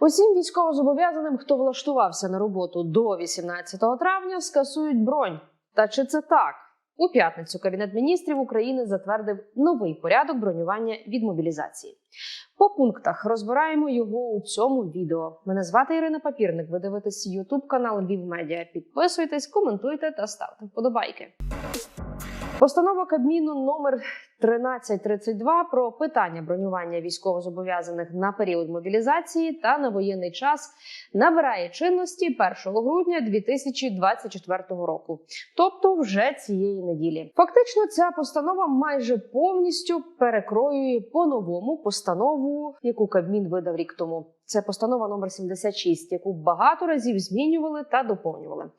Усім військовозобов'язаним, хто влаштувався на роботу до 18 травня, скасують бронь. Та чи це так? У п'ятницю Кабінет міністрів України затвердив новий порядок бронювання від мобілізації. По пунктах розбираємо його у цьому відео. Мене звати Ірина Папірник. Ви дивитесь Ютуб канал Львів Медіа. Підписуйтесь, коментуйте та ставте вподобайки. Постанова Кабміну номер 1332 про питання бронювання військовозобов'язаних на період мобілізації та на воєнний час набирає чинності 1 грудня 2024 року, тобто вже цієї неділі. Фактично, ця постанова майже повністю перекроює по-новому постанову, яку Кабмін видав рік тому. Це постанова номер 76, яку багато разів змінювали та доповнювали.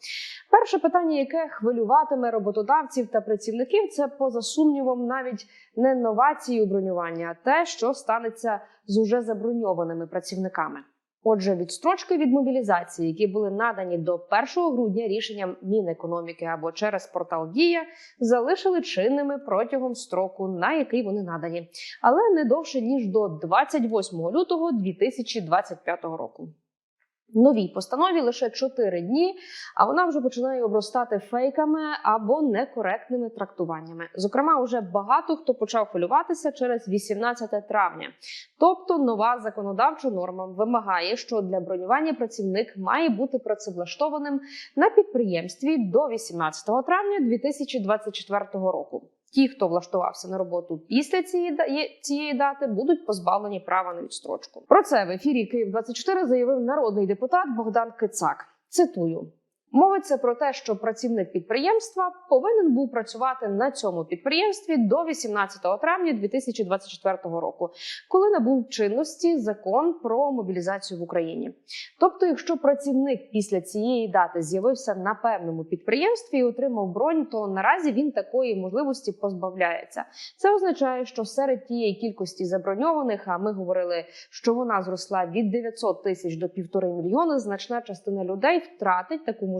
Перше питання, яке хвилюватиме роботодавців та працівників, це поза сумнівом навіть не новації у бронювання, а те, що станеться з уже заброньованими працівниками. Отже, відстрочки від мобілізації, які були надані до 1 грудня рішенням Мінекономіки або через портал Дія, залишили чинними протягом строку, на який вони надані, але не довше ніж до 28 лютого 2025 року. Новій постанові лише 4 дні, а вона вже починає обростати фейками або некоректними трактуваннями. Зокрема, уже багато хто почав хвилюватися через 18 травня. Тобто, нова законодавча норма вимагає, що для бронювання працівник має бути працевлаштованим на підприємстві до 18 травня 2024 року. Ті, хто влаштувався на роботу після цієї цієї дати, будуть позбавлені права на відстрочку. Про це в ефірі Київ 24 заявив народний депутат Богдан Кицак. Цитую. Мовиться про те, що працівник підприємства повинен був працювати на цьому підприємстві до 18 травня 2024 року, коли набув чинності закон про мобілізацію в Україні. Тобто, якщо працівник після цієї дати з'явився на певному підприємстві і отримав бронь, то наразі він такої можливості позбавляється. Це означає, що серед тієї кількості заброньованих, а ми говорили, що вона зросла від 900 тисяч до півтори мільйона, значна частина людей втратить таку можливість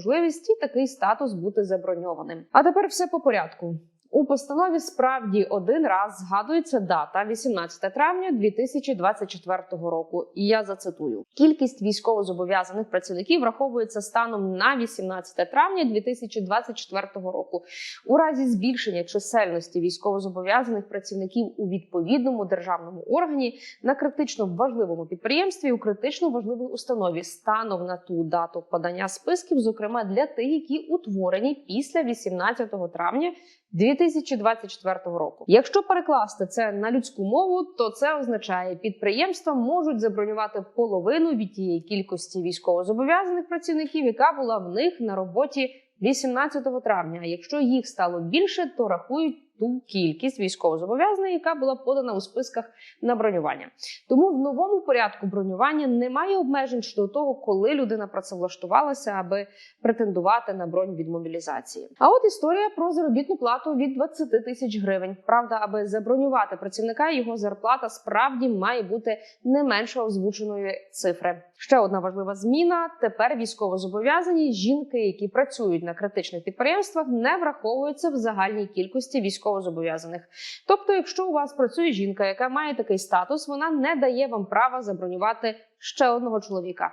і такий статус бути заброньованим. А тепер все по порядку. У постанові справді один раз згадується дата 18 травня 2024 року. І я зацитую: кількість військовозобов'язаних працівників враховується станом на 18 травня 2024 року. У разі збільшення чисельності військовозобов'язаних працівників у відповідному державному органі на критично важливому підприємстві у критично важливій установі станом на ту дату подання списків, зокрема для тих, які утворені після 18 травня 2024 року. Якщо перекласти це на людську мову, то це означає, підприємства можуть забронювати половину від тієї кількості військовозобов'язаних працівників, яка була в них на роботі 18 травня. А якщо їх стало більше, то рахують ту кількість військовозобов'язаних, яка була подана у списках на бронювання. Тому в новому порядку бронювання немає обмежень щодо того, коли людина працевлаштувалася, аби претендувати на бронь від мобілізації. А от історія про заробітну плату від 20 тисяч гривень. Правда, аби забронювати працівника, його зарплата справді має бути не менше озвученої цифри. Ще одна важлива зміна: тепер військовозобов'язані жінки, які працюють на критичних підприємствах, не враховуються в загальній кількості військовозобов'язаних. Тобто, якщо у вас працює жінка, яка має такий статус, вона не дає вам права забронювати ще одного чоловіка.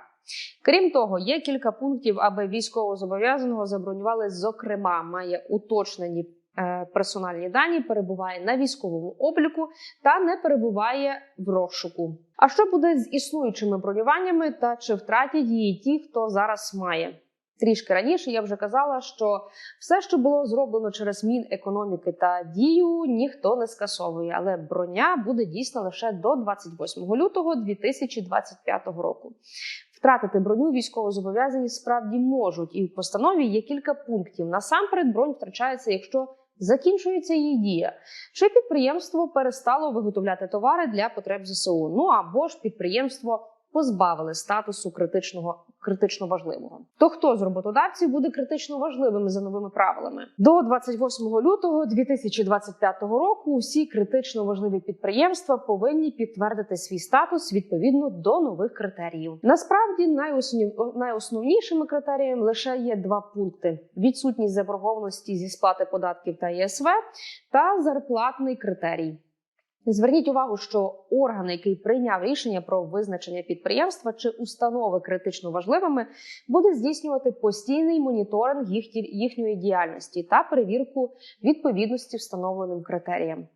Крім того, є кілька пунктів, аби військовозобов'язаного забронювали. Зокрема, має уточнені е, персональні дані, перебуває на військовому обліку та не перебуває в розшуку. А що буде з існуючими бронюваннями та чи втратять її ті, хто зараз має? Трішки раніше я вже казала, що все, що було зроблено через Мінекономіки та дію, ніхто не скасовує, але броня буде дійсна лише до 28 лютого 2025 року. Втратити броню військовозобов'язані справді можуть, і в постанові є кілька пунктів. Насамперед, бронь втрачається, якщо закінчується її дія, чи підприємство перестало виготовляти товари для потреб ЗСУ. Ну або ж підприємство позбавили статусу критичного критично важливого. То хто з роботодавців буде критично важливими за новими правилами? До 28 лютого 2025 року усі критично важливі підприємства повинні підтвердити свій статус відповідно до нових критеріїв. Насправді найосновнішими критеріями лише є два пункти: відсутність заборгованості зі сплати податків та ЄСВ та зарплатний критерій. Зверніть увагу, що орган, який прийняв рішення про визначення підприємства чи установи критично важливими, буде здійснювати постійний моніторинг їх, їхньої діяльності та перевірку відповідності встановленим критеріям.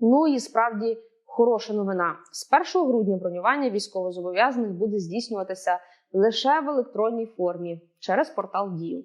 Ну і справді хороша новина: з 1 грудня бронювання військовозобов'язаних буде здійснюватися лише в електронній формі через портал Дію.